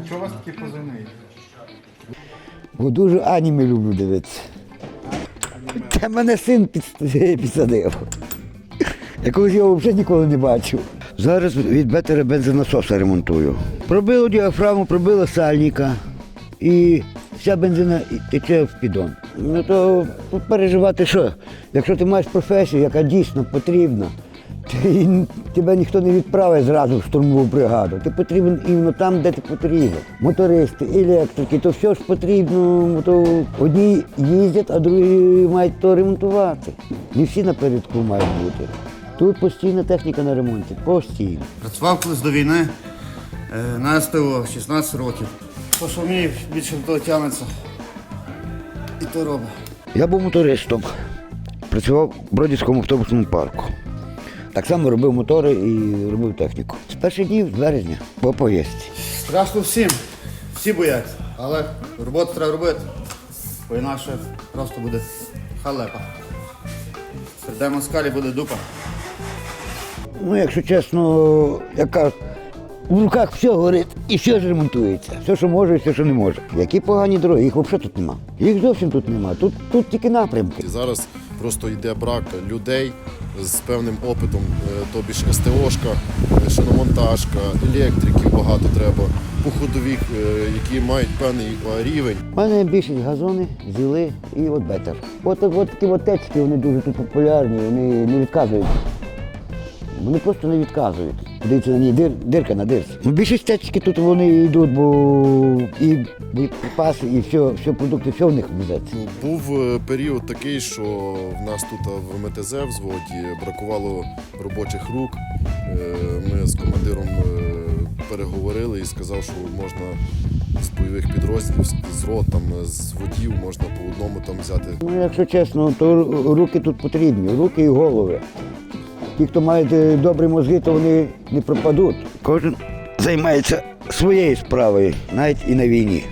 А чого у вас такі позивний? Бо дуже аніме люблю дивитися. Та мене син під- підсадив. Я його взагалі ніколи не бачив. Зараз від бетера бензонасоса ремонтую. Пробило діафрагму, пробило сальника і вся бензина тече в піддон. Ну то переживати що? Якщо ти маєш професію, яка дійсно потрібна, ти, тебе ніхто не відправить зразу в штурмову бригаду. Ти потрібен іменно там, де ти потрібен. Мотористи, електрики, то все ж потрібно. То одні їздять, а другі мають то ремонтувати. Не всі напередку мають бути. Тут постійна техніка на ремонті. Постійно. Працював колись до війни е, на СТО 16 років. То, що вмію, більше до того тягнеться. І то робить. Я був мотористом, працював в Бродівському автобусному парку. Так само робив мотори і робив техніку. З перших днів з березня по поїздці. Страшно всім. Всі бояться. Але роботу треба робити. Бо інакше просто буде халепа. Серед москалі буде дупа. Ну, якщо чесно, як кажуть, в руках все горить і все ж ремонтується. Все, що може, і все, що не може. Які погані дороги, їх взагалі тут нема. Їх зовсім тут нема. Тут, тут тільки напрямки. І зараз просто йде брак людей з певним опитом, е, тобі ж СТОшка, е, шиномонтажка, електриків багато треба, походових, е, які мають певний рівень. У мене більшість газони, зіли і от бетер. От, от такі от течки, вони дуже тут популярні, вони не відказують. Вони просто не відказують. Дивіться на ній дир, дирка на дирці. Ну, більшість течки тут вони йдуть, бо і боєприпаси, і все, все продукти, все в них везеться. Був е, період такий, що в нас тут в МТЗ в зводі бракувало робочих рук. Е, Ми з командиром е, переговорили і сказав, що можна з бойових підрозділів, з рот, там, з водів можна по одному там взяти Ну, якщо чесно, то руки тут потрібні, руки і голови. Ті, хто мають е, добрі мозги, то вони не пропадуть. Кожен займається своєю справою, навіть і на війні.